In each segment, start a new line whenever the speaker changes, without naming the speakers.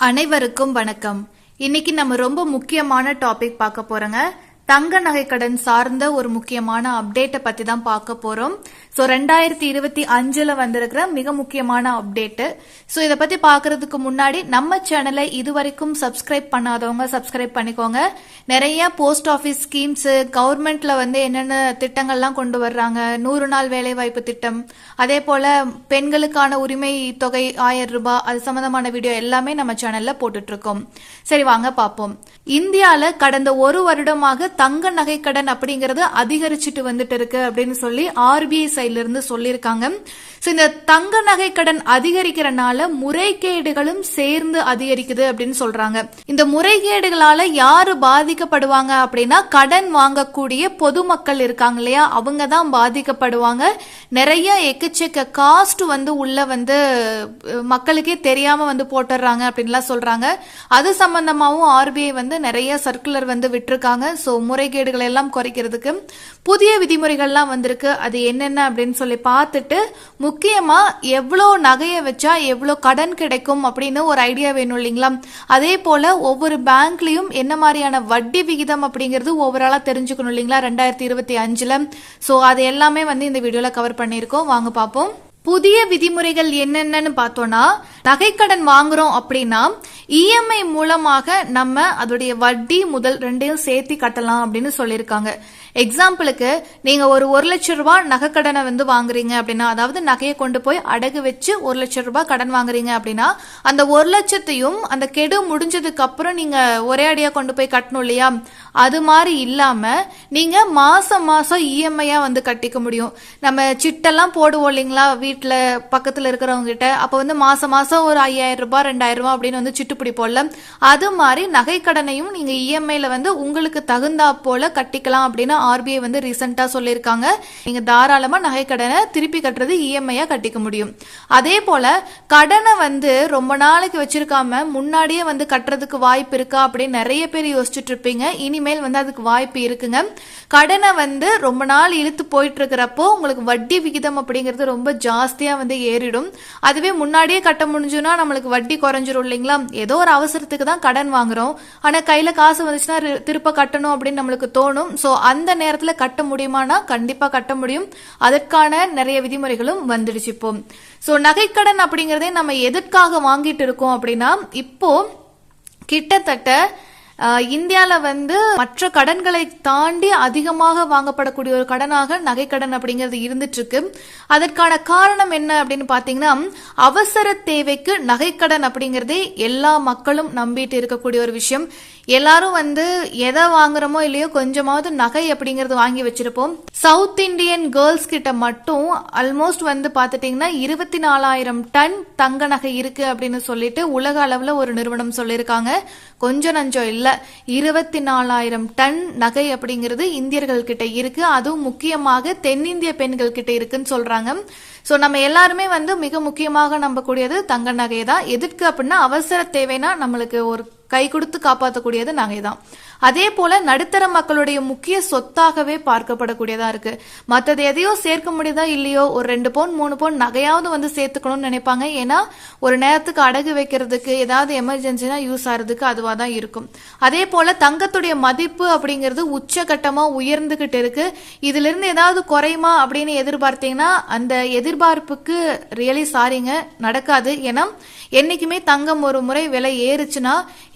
அனைவருக்கும் வணக்கம். இன்னைக்கு நம்ம ரொம்ப முக்கியமான டாபிக் பார்க்க போறோங்க. தங்க நகை கடன் சார்ந்த ஒரு முக்கியமான அப்டேட்டை பத்தி தான் பார்க்க போறோம். ஸோ ரெண்டாயிரத்தி இருபத்தி அஞ்சுல வந்திருக்கிற மிக முக்கியமான அப்டேட்டு. ஸோ இதை பத்தி பார்க்கறதுக்கு முன்னாடி நம்ம சேனலை இதுவரைக்கும் சப்ஸ்கிரைப் பண்ணாதவங்க சப்ஸ்கிரைப் பண்ணிக்கோங்க. நிறைய போஸ்ட் ஆஃபீஸ் ஸ்கீம்ஸ் கவர்மெண்ட்ல வந்து என்னென்ன திட்டங்கள்லாம் கொண்டு வர்றாங்க நூறு நாள் வேலைவாய்ப்பு திட்டம் அதே போல பெண்களுக்கான உரிமை தொகை ஆயிரம் ரூபாய் அது சம்பந்தமான வீடியோ எல்லாமே நம்ம சேனல்ல போட்டுட்டு இருக்கோம் சரி வாங்க பார்ப்போம். இந்தியால கடந்த ஒரு வருடமாக தங்க நகை கடன் அப்படிங்கறது அதிகரிச்சுட்டு வந்துட்டு இருக்கு அப்படின்னு சொல்லி ஆர்பிஐ சைட்ல இருந்து சொல்லியிருக்காங்க. ஸோ இந்த தங்க நகை கடன் அதிகரிக்கிறனால முறைகேடுகளும் சேர்ந்து அதிகரிக்குது அப்படின்னு சொல்றாங்க. இந்த முறைகேடுகளால யாரு பாதிக்கப்படுவாங்க அப்படின்னா கடன் வாங்கக்கூடிய பொதுமக்கள் இருக்காங்க இல்லையா? அவங்க தான் பாதிக்கப்படுவாங்க. நிறைய எக்கச்சக்க காஸ்ட் வந்து உள்ள வந்து மக்களுக்கே தெரியாம வந்து போட்டுடுறாங்க அப்படின்லாம் சொல்றாங்க. அது சம்பந்தமாவும் ஆர்பிஐ வந்து நிறைய சர்க்குலர் வந்து விட்டுருக்காங்க. ஸோ முறைகேடுகளை எல்லாம் குறைக்கிறதுக்கு புதிய விதிமுறைகள்லாம் வந்திருக்கு. அது என்னென்ன அப்படின்னு சொல்லி பார்த்துட்டு முக்கியமாக எவ்வளோ நகையை வச்சா எவ்வளோ கடன் கிடைக்கும் அப்படின்னு ஒரு ஐடியா வேணும் இல்லைங்களா? அதே போல் ஒவ்வொரு பேங்க்லேயும் என்ன மாதிரியான வட்டி விகிதம் அப்படிங்கிறது ஓவராலாக தெரிஞ்சுக்கணும் இல்லைங்களா? ரெண்டாயிரத்தி இருபத்தி அஞ்சில். ஸோ அது எல்லாமே வந்து இந்த வீடியோவில் கவர் பண்ணியிருக்கோம். வாங்க பார்ப்போம். புதிய விதிமுறைகள் என்னென்னு பார்த்தோம்னா நகைக்கடன் வாங்குறோம் அப்படின்னா இஎம்ஐ மூலமாக நம்ம அதோடைய வட்டி முதல் ரெண்டையும் சேர்த்து கட்டலாம் அப்படின்னு சொல்லியிருக்காங்க. எக்ஸாம்பிளுக்கு நீங்க ஒரு ஒரு லட்சம் ரூபாய் நகைக்கடனை வந்து வாங்குறீங்க அப்படின்னா அதாவது நகையை கொண்டு போய் அடகு வச்சு ஒரு லட்சம் ரூபாய் கடன் வாங்குறீங்க அப்படின்னா அந்த ஒரு லட்சத்தையும் அந்த கெடு முடிஞ்சதுக்கு அப்புறம் நீங்க ஒரே அடியா கொண்டு போய் கட்டணும் இல்லையா? அது மாதிரி இல்லாம நீங்க மாசம் மாசம் இஎம்ஐயா வந்து கட்டிக்க முடியும். நம்ம சிட்டெல்லாம் போடுவோம் இல்லைங்களா வீட்டுல பக்கத்துல இருக்கிறவங்க கிட்ட அப்ப வந்து மாசம் மாசம் ஒரு ஐயாயிரம் ரூபாய் ரெண்டாயிரம் ரூபாய் அப்படின்னு வந்து சிட்டு பிடிப்போம்ல. அது மாதிரி நகை கடனையும் நீங்க இஎம்ஐல வந்து உங்களுக்கு தகுந்தா போல கட்டிக்கலாம் அப்படின்னு ஆர்பிஐ வந்து ரீசெண்டாக சொல்லியிருக்காங்க. நீங்கள் தாராளமாக நகை கடனை திருப்பி கட்டுறது இஎம்ஐயாக கட்டிக்க முடியும். அதே போல் கடனை வந்து ரொம்ப நாளைக்கு வச்சிருக்காம முன்னாடியே வந்து கட்டுறதுக்கு வாய்ப்பு இருக்கா அப்படின்னு நிறைய பேர் யோசிச்சுட்டு இருப்பீங்க. இனிமேல் வந்து அதுக்கு வாய்ப்பு இருக்குங்க. கடனை வந்து ரொம்ப நாள் இழுத்து போயிட்டு இருக்கிறப்போ உங்களுக்கு வட்டி விகிதம் அப்படிங்கிறது ரொம்ப ஜாஸ்தியாக வந்து ஏறிடும். அதுவே முன்னாடியே கட்ட முடிஞ்சுன்னா நம்மளுக்கு வட்டி குறைஞ்சிரும் இல்லைங்களா? ஏதோ ஒரு அவசரத்துக்கு தான் கடன் வாங்குறோம். ஆனால் கையில் காசு வந்துச்சுன்னா திருப்ப கட்டணும் அப்படின்னு நம்மளுக்கு தோணும். ஸோ அந்த நேரத்துல கட்ட முடியுமானா கண்டிப்பா கட்ட முடியும். அதற்கான நிறைய விதிமுறைகளும் வந்துடுச்சு இப்போ. சோ நகைக்கடன் அப்படிங்கறதே நம்ம எதற்காக வாங்கிட்டு இருக்கோம் அப்படின்னா இப்போ கிட்டத்தட்ட இந்தியால வந்து மற்ற கடன்களை தாண்டி அதிகமாக வாங்கப்படக்கூடிய ஒரு கடனாக நகைக்கடன் அப்படிங்கிறது இருந்துட்டு இருக்கு அதற்கான காரணம் என்ன அப்படின்னு பாத்தீங்கன்னா அவசர தேவைக்கு நகைக்கடன் அப்படிங்கறதே எல்லா மக்களும் நம்பிட்டு இருக்கக்கூடிய ஒரு விஷயம். எல்லாரும் வந்து எதை வாங்குறோமோ இல்லையோ கொஞ்சமாவது நகை அப்படிங்கறது வாங்கி வச்சிருப்போம். சவுத் இந்தியன் கேர்ள்ஸ் கிட்ட மட்டும் ஆல்மோஸ்ட் வந்து பாத்துட்டீங்கன்னா இருபத்தி நாலாயிரம் டன் தங்க நகை இருக்கு அப்படின்னு சொல்லிட்டு உலக அளவுல ஒரு நிறுவனம் சொல்லியிருக்காங்க. கொஞ்சம் நஞ்சம் இல்ல. இருபத்தி நாலாயிரம் டன் நகை அப்படிங்கிறது இந்தியர்கள் கிட்ட இருக்கு. அதுவும் முக்கியமாக தென்னிந்திய பெண்கள் கிட்ட இருக்குன்னு சொல்றாங்க. ஸோ நம்ம எல்லாருமே வந்து மிக முக்கியமாக நம்பக்கூடியது தங்க நகை தான் எதுக்கு அப்படின்னா அவசர தேவைனா நம்மளுக்கு ஒரு கை கொடுத்து காப்பாற்றக்கூடியது நகை தான் அதே போல நடுத்தர மக்களுடைய முக்கிய சொத்தாகவே பார்க்கப்படக்கூடியதா இருக்கு. மற்றது எதையோ சேர்க்க முடியுதா இல்லையோ ஒரு ரெண்டு பவுன் மூணு பவுன் நகையாவது வந்து சேர்த்துக்கணும்னு நினைப்பாங்க. ஏன்னா ஒரு நேரத்துக்கு அடகு வைக்கிறதுக்கு ஏதாவது எமர்ஜென்சினா யூஸ் ஆகிறதுக்கு அதுவாக தான் இருக்கும். அதே போல தங்கத்துடைய மதிப்பு அப்படிங்கிறது உச்சகட்டமா உயர்ந்துகிட்டு இருக்கு. இதுல இருந்து ஏதாவது குறையுமா அப்படின்னு எதிர்பார்த்தீங்கன்னா அந்த எதிர்பார்ப்புக்கு ரியலி சாரிங்க நடக்காது. ஏன்னா என்னைக்குமே தங்கம் ஒரு முறை விலை ஏறுச்சுன்னா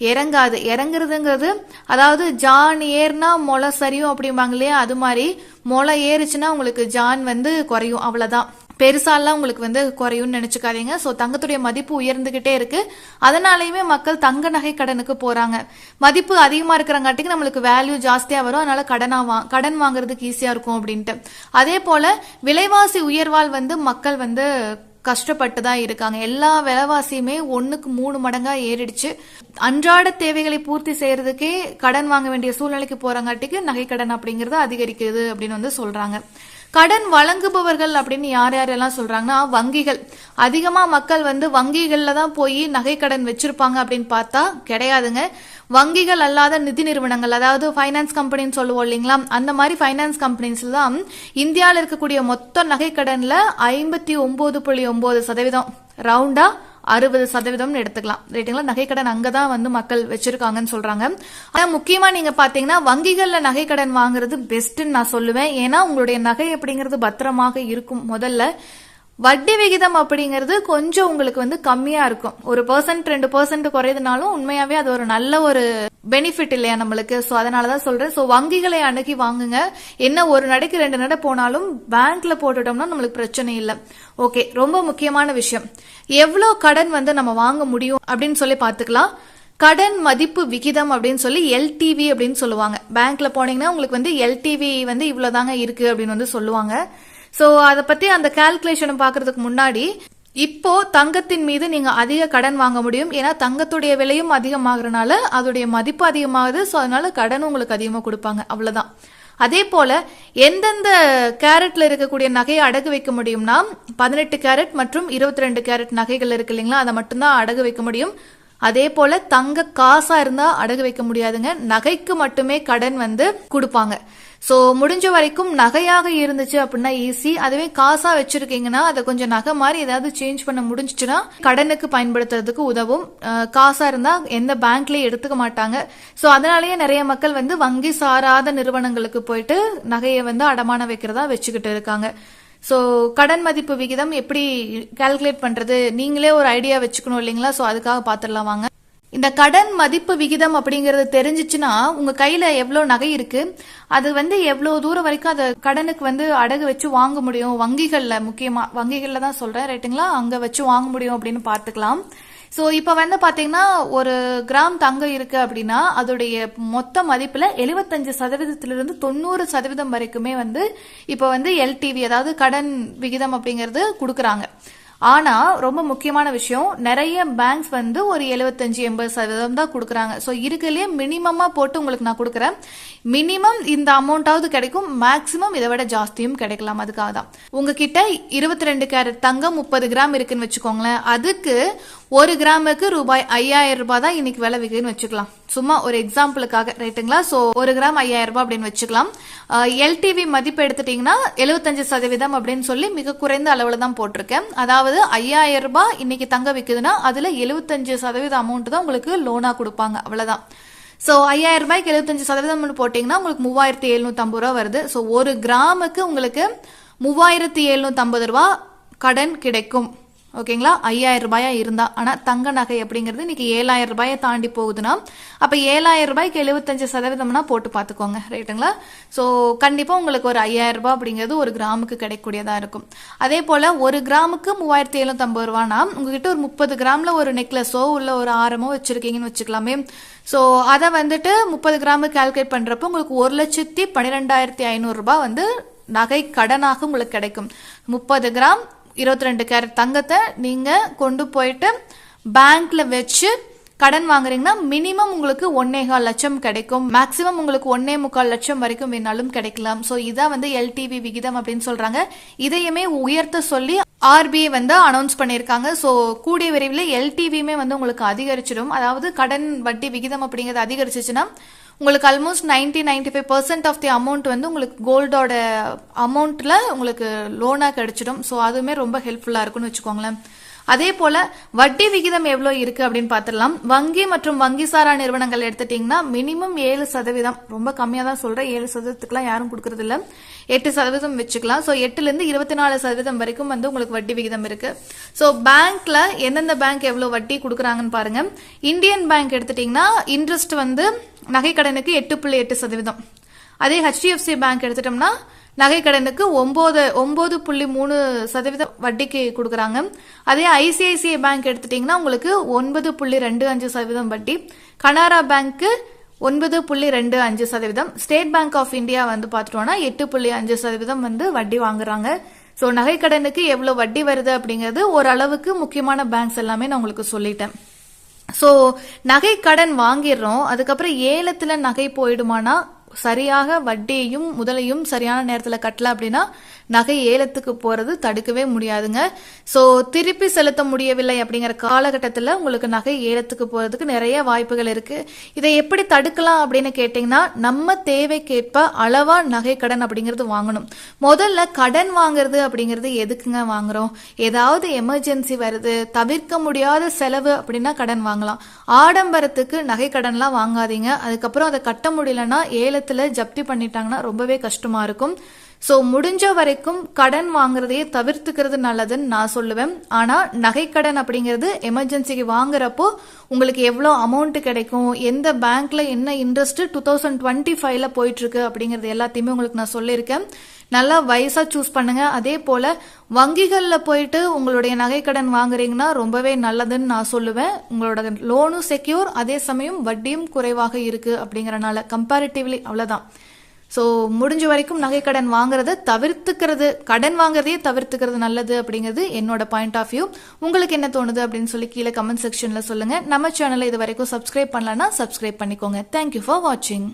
இறங்காது. இறங்குறதுங்கிறது அதாவது ஜான் ஏறினா முளை சரியும் அப்படிம்பாங்க இல்லையா? அது மாதிரி முளை ஏறுச்சுன்னா உங்களுக்கு ஜான் வந்து குறையும் அவ்வளோதான் பெருசாலாம் உங்களுக்கு வந்து குறையும்னு நினைச்சுக்காதீங்க. ஸோ தங்கத்துடைய மதிப்பு உயர்ந்துகிட்டே இருக்கு. அதனாலயுமே மக்கள் தங்க நகை கடனுக்கு போறாங்க. மதிப்பு அதிகமா இருக்கிறங்காட்டிக்கு நம்மளுக்கு வேல்யூ ஜாஸ்தியா வரும். அதனால கடனா வா கடன் வாங்குறதுக்கு ஈஸியா இருக்கும் அப்படின்ட்டு. அதே போல விலைவாசி உயர்வால் வந்து மக்கள் வந்து கஷ்டப்பட்டு தான் இருக்காங்க. எல்லா விலைவாசியுமே ஒன்றுக்கு மூணு மடங்கா ஏறிடுச்சு. அன்றாட தேவைகளை பூர்த்தி செய்யறதுக்கே கடன் வாங்க வேண்டிய சூழ்நிலைக்கு போறங்காட்டிக்கு நகை கடன் அப்படிங்கறது அதிகரிக்குது அப்படின்னு வந்து சொல்றாங்க. கடன் வழங்குபவர்கள் அப்படின்னு யார் யாரெல்லாம் சொல்றாங்கன்னா வங்கிகள். அதிகமாக மக்கள் வந்து வங்கிகளில் தான் போய் நகை கடன் வச்சிருப்பாங்க அப்படின்னு பார்த்தா கிடையாதுங்க. வங்கிகள் அல்லாத நிதி நிறுவனங்கள் அதாவது ஃபைனான்ஸ் கம்பெனின்னு சொல்லுவோம் இல்லைங்களா? அந்த மாதிரி ஃபைனான்ஸ் கம்பெனிஸ்ல தான் இந்தியாவில் இருக்கக்கூடிய மொத்த நகை ஐம்பத்தி ஒம்பது புள்ளி ஒம்பது சதவீதம். ரவுண்டாக அறுபது சதவீதம்னு எடுத்துக்கலாம். ரைட்டுங்களா? நகைக்கடன் அங்கதான் வந்து மக்கள் வச்சிருக்காங்கன்னு சொல்றாங்க. ஆனால் முக்கியமாக நீங்கள் பார்த்தீங்கன்னா வங்கிகளில் நகைக்கடன் வாங்குறது பெஸ்ட்டுன்னு நான் சொல்லுவேன். ஏன்னா உங்களுடைய நகை அப்படிங்கிறது பத்திரமாக இருக்கும் முதல்ல. வட்டி விகிதம் அப்படிங்கிறது கொஞ்சம் உங்களுக்கு வந்து கம்மியா இருக்கும். ஒரு பர்சன்ட் ரெண்டு பர்சன்ட் குறையுதுனாலும் உண்மையாவே அது ஒரு நல்ல ஒரு பெனிஃபிட் இல்லையா நம்மளுக்கு. ஸோ அதனாலதான் சொல்றேன். ஸோ வங்கிகளை அணுகி வாங்குங்க. என்ன ஒரு நடைக்கு ரெண்டு நடை போனாலும் பேங்க்ல போட்டுட்டோம்னா நம்மளுக்கு பிரச்சனை இல்லை. ஓகே ரொம்ப முக்கியமான விஷயம். எவ்வளவு கடன் வந்து நம்ம வாங்க முடியும் அப்படின்னு சொல்லி பாத்துக்கலாம் கடன் மதிப்பு விகிதம் அப்படின்னு சொல்லி எல்டிவி அப்படின்னு சொல்லுவாங்க. பேங்க்ல போனீங்கன்னா உங்களுக்கு வந்து எல்டிவி வந்து இவ்வளவுதாங்க இருக்கு அப்படின்னு வந்து சொல்லுவாங்க. ஸோ அதை பற்றி அந்த கால்குலேஷனை பார்க்கறதுக்கு முன்னாடி இப்போ தங்கத்தின் மீது நீங்க அதிக கடன் வாங்க முடியும். ஏன்னா தங்கத்துடைய விலையும் அதிகமாகறனால அதோடைய மதிப்பு அதிகமாகுது. ஸோ அதனால கடன் உங்களுக்கு அதிகமாக கொடுப்பாங்க. அவ்வளோதான் அதே போல எந்தெந்த கேரட்ல இருக்கக்கூடிய நகையை அடகு வைக்க முடியும்னா பதினெட்டு கேரட் மற்றும் இருபத்தி ரெண்டு கேரட் நகைகள் இருக்கு இல்லைங்களா? அதை மட்டும்தான் அடகு வைக்க முடியும். அதே போல தங்க காசா இருந்தா அடகு வைக்க முடியாதுங்க. நகைக்கு மட்டுமே கடன் வந்து கொடுப்பாங்க. சோ முடிஞ்ச வரைக்கும் நகையாக இருந்துச்சு அப்படின்னா ஈஸி அதுவே காசா வச்சிருக்கீங்கன்னா அதை கொஞ்சம் நகை மாதிரி ஏதாவது சேஞ்ச் பண்ண முடிஞ்சிச்சுன்னா கடனுக்கு பயன்படுத்துறதுக்கு உதவும். காசாக காசா இருந்தா எந்த பேங்க்லயும் எடுத்துக்க மாட்டாங்க. சோ அதனாலயே நிறைய மக்கள் வந்து வங்கி சாராத நிறுவனங்களுக்கு போயிட்டு நகையை வந்து அடமான வைக்கிறதா வச்சுக்கிட்டு இருக்காங்க. ஸோ கடன் மதிப்பு விகிதம் எப்படி கால்குலேட் பண்ணுறது நீங்களே ஒரு ஐடியா வச்சுக்கணும் இல்லைங்களா? ஸோ அதுக்காக பார்த்துடலாம் வாங்க. இந்த கடன் மதிப்பு விகிதம் அப்படிங்கிறது தெரிஞ்சிச்சுன்னா உங்கள் கையில் எவ்வளோ நகை இருக்குது அது வந்து எவ்வளோ தூரம் வரைக்கும் அதை கடனுக்கு வந்து அடகு வச்சு வாங்க முடியும்? வங்கிகளில் முக்கியமாக வங்கிகளில் தான் சொல்கிறேன் ரைட்டுங்களா அங்கே வச்சு வாங்க முடியும் அப்படின்னு பார்த்துக்கலாம். ஸோ இப்போ வந்து பார்த்தீங்கன்னா ஒரு கிராம் தங்கம் இருக்கு அப்படின்னா அதோடைய மொத்த மதிப்பில் எழுபத்தஞ்சு சதவீதத்திலிருந்து தொண்ணூறு சதவீதம் வரைக்குமே வந்து இப்போ வந்து எல்டிவி அதாவது கடன் விகிதம் அப்படிங்கிறது கொடுக்குறாங்க. ஆனா ரொம்ப முக்கியமான விஷயம் நிறைய பேங்க்ஸ் வந்து ஒரு எழுபத்தஞ்சு எண்பது சதவீதம் தான் கொடுக்குறாங்க. ஸோ இருக்கிறதுலே மினிமமா போட்டு உங்களுக்கு நான் கொடுக்குறேன். மினிமம் இந்த அமௌண்ட்டாவது கிடைக்கும் மேக்ஸிமம் இதை விட ஜாஸ்தியும் கிடைக்கலாம். அதுக்காக தான். உங்ககிட்ட இருபத்தி ரெண்டு கேரட் தங்கம் முப்பது கிராம் இருக்குன்னு வச்சுக்கோங்களேன். அதுக்கு ஒரு கிராமுக்கு ரூபாய் ஐயாயிரம் ரூபாய் தான் இன்னைக்கு விலை விற்குதுன்னு வச்சுக்கலாம். சும்மா ஒரு எக்ஸாம்பிளுக்காக ரைட்டுங்களா ஸோ ஒரு கிராம் ஐயாயிரம் ரூபாய் அப்படின்னு வச்சுக்கலாம். எல்டிவி மதிப்பு எடுத்துட்டீங்கன்னா எழுபத்தஞ்சு சதவீதம் அப்படின்னு சொல்லி மிக குறைந்த அளவில் தான் போட்டிருக்கேன். அதாவது ஐயாயிரம் ரூபாய் இன்னைக்கு தங்க விற்குதுன்னா அதுல எழுபத்தஞ்சு சதவீத அமௌண்ட் தான் உங்களுக்கு லோனா கொடுப்பாங்க. அவ்வளவுதான். ஸோ ஐயாயிரம் ரூபாய்க்கு எழுபத்தஞ்சு சதவீதம் போட்டீங்கன்னா உங்களுக்கு மூவாயிரத்தி எழுநூத்தம்பது ரூபா வருது. ஸோ ஒரு கிராமுக்கு உங்களுக்கு மூவாயிரத்தி எழுநூத்தம்பது ரூபா கடன் கிடைக்கும். ஓகேங்களா? ஐயாயிரம் ரூபாயா இருந்தா ஆனால் தங்க நகை அப்படிங்கிறது இன்னைக்கு ஏழாயிரம் ரூபாயை தாண்டி போகுதுன்னா அப்போ ஏழாயிரம் ரூபாய்க்கு எழுபத்தஞ்சு சதவீதம்னா போட்டு பார்த்துக்கோங்க ரைட்டுங்களா? ஸோ கண்டிப்பாக உங்களுக்கு ஒரு ஐயாயிரம் ரூபாய் அப்படிங்கிறது ஒரு கிராமுக்கு கிடைக்கக்கூடியதாக இருக்கும். அதே போல் ஒரு கிராமுக்கு மூவாயிரத்தி எழுநூத்தம்பது ரூபானா உங்ககிட்ட ஒரு முப்பது கிராமில் ஒரு நெக்லஸோ உள்ள ஒரு ஆரமோ வச்சுருக்கீங்கன்னு வச்சுக்கலாமே. ஸோ அதை வந்துட்டு முப்பது கிராமு கால்குலேட் பண்ணுறப்போ உங்களுக்கு ஒரு லட்சத்தி பன்னிரெண்டாயிரத்தி ஐநூறுரூபா வந்து நகை கடனாக உங்களுக்கு கிடைக்கும். முப்பது கிராம் இருபத்தி ரெண்டு கேரட் தங்கத்தை நீங்கள் கொண்டு போயிட்டு பேங்க்ல வச்சு கடன் வாங்குறீங்கன்னா மினிமம் உங்களுக்கு ஒன்னே கால் லட்சம் கிடைக்கும். மேக்சிமம் உங்களுக்கு ஒன்னே முக்கால் லட்சம் வரைக்கும் வேணாலும் கிடைக்கலாம். ஸோ இதான் வந்து எல்டிவி விகிதம் அப்படின்னு சொல்றாங்க. இதையுமே உயர்த்த சொல்லி ஆர்பிஐ வந்து அனௌன்ஸ் பண்ணியிருக்காங்க. ஸோ கூடிய விரைவில் எல்டிவியுமே வந்து உங்களுக்கு அதிகரிச்சிடும். அதாவது கடன் வட்டி விகிதம் அப்படிங்கிறது அதிகரிச்சிச்சுன்னா உங்களுக்கு almost ninety ninety five percent of the amount வந்து உங்களுக்கு கோல்டோட அமௌண்ட்ல உங்களுக்கு லோனா கிடைச்சிடும். ஸோ அதுவுமே ரொம்ப ஹெல்ப்ஃபுல்லா இருக்கும்னு வச்சுக்கோங்களேன். அதே போல வட்டி விகிதம் எவ்வளவு இருக்கு அப்படின்னு பார்த்துடலாம். வங்கி மற்றும் வங்கி சாரா நிறுவனங்கள் எடுத்துட்டீங்கன்னா மினிமம் ஏழு சதவீதம் ரொம்ப கம்மியா தான் சொல்றேன். ஏழு சதவீதத்துக்குலாம் யாரும் கொடுக்கறது இல்ல எட்டு சதவீதம் வச்சுக்கலாம். ஸோ எட்டுல இருந்து இருபத்தி நாலு சதவீதம் வரைக்கும் வந்து உங்களுக்கு வட்டி விகிதம் இருக்கு. ஸோ பேங்க்ல எந்தெந்த பேங்க் எவ்வளவு வட்டி கொடுக்குறாங்கன்னு பாருங்க. இந்தியன் பேங்க் எடுத்துட்டீங்கன்னா இன்ட்ரெஸ்ட் வந்து நகைக்கடனுக்கு எட்டு புள்ளி எட்டு சதவீதம். அதே ஹெச்டிஎஃப்சி பேங்க் எடுத்துட்டோம்னா நகைக்கடனுக்கு ஒம்போது ஒம்பது புள்ளி மூணு சதவீதம் வட்டிக்கு கொடுக்குறாங்க. அதே ஐசிஐசிஐ பேங்க் எடுத்துட்டீங்கன்னா உங்களுக்கு ஒன்பது புள்ளி ரெண்டு அஞ்சு சதவீதம் வட்டி. கனரா பேங்க்கு ஒன்பது புள்ளி ரெண்டு அஞ்சு சதவீதம். ஸ்டேட் பேங்க் ஆஃப் இந்தியா வந்து பார்த்துட்டோம்னா எட்டு புள்ளி அஞ்சு சதவீதம் வந்து வட்டி வாங்குறாங்க. ஸோ நகைக்கடனுக்கு எவ்வளோ வட்டி வருது அப்படிங்கிறது ஓரளவுக்கு முக்கியமான பேங்க்ஸ் எல்லாமே நான் உங்களுக்கு சொல்லிட்டேன். ஸோ நகை கடன் வாங்கிடுறோம். அதுக்கப்புறம் ஏலத்தில் நகை போயிடுமானா சரியாக வட்டியையும் முதலையும் சரியான நேரத்தில் கட்டல அப்படின்னா நகை ஏலத்துக்கு போறது தடுக்கவே முடியாதுங்க. ஸோ திருப்பி செலுத்த முடியவில்லை அப்படிங்கிற காலகட்டத்தில் உங்களுக்கு நகை ஏலத்துக்கு போறதுக்கு நிறைய வாய்ப்புகள் இருக்கு. இதை எப்படி தடுக்கலாம் அப்படின்னு கேட்டீங்கன்னா நம்ம தேவைக்கேற்ப அளவா நகை கடன் அப்படிங்கிறது வாங்கணும். முதல்ல கடன் வாங்குறது அப்படிங்கிறது எதுக்குங்க வாங்குறோம்? ஏதாவது எமர்ஜென்சி வருது தவிர்க்க முடியாத செலவு அப்படின்னா கடன் வாங்கலாம். ஆடம்பரத்துக்கு நகை கடன்லாம் வாங்காதீங்க. அதுக்கப்புறம் அதை கட்ட முடியலன்னா ஏலத்துல ஜப்தி பண்ணிட்டாங்கன்னா ரொம்பவே கஷ்டமா இருக்கும். ஸோ முடிஞ்ச வரைக்கும் கடன் வாங்குறதையே தவிர்த்துக்கிறது நல்லதுன்னு நான் சொல்லுவேன். ஆனால் நகைக்கடன் அப்படிங்கிறது எமர்ஜென்சிக்கு வாங்குறப்போ உங்களுக்கு எவ்வளோ அமௌண்ட் கிடைக்கும்? எந்த பேங்க்ல என்ன இன்ட்ரெஸ்ட் டூ தௌசண்ட் டுவெண்ட்டி ஃபைவ்ல போயிட்டுருக்கு அப்படிங்கிறது எல்லாத்தையுமே உங்களுக்கு நான் சொல்லியிருக்கேன். நல்லா வயசாக சூஸ் பண்ணுங்க. அதே போல வங்கிகளில் போயிட்டு உங்களுடைய நகைக்கடன் வாங்குறீங்கன்னா ரொம்பவே நல்லதுன்னு நான் சொல்லுவேன். உங்களோட லோனும் செக்யூர் அதே சமயம் வட்டியும் குறைவாக இருக்கு அப்படிங்கிறனால கம்பேரிட்டிவ்லி அவ்வளோதான் ஸோ முடிஞ்ச வரைக்கும் நகைக்கடன் வாங்குறத தவிர்த்துக்கிறது. கடன் வாங்குறதையே தவிர்த்துக்கிறது நல்லது அப்படிங்கிறது என்னோட பாயிண்ட் ஆஃப் வியூ உங்களுக்கு என்ன தோணுது அப்படின்னு சொல்லி கீழே கமெண்ட் செக்ஷனில் சொல்லுங்கள் நம்ம சேனலை இது வரைக்கும் சப்ஸ்கிரைப் பண்ணலன்னா சப்ஸ்கிரைப் பண்ணிக்கோங்க. தேங்க்யூ ஃபார் வாட்சிங்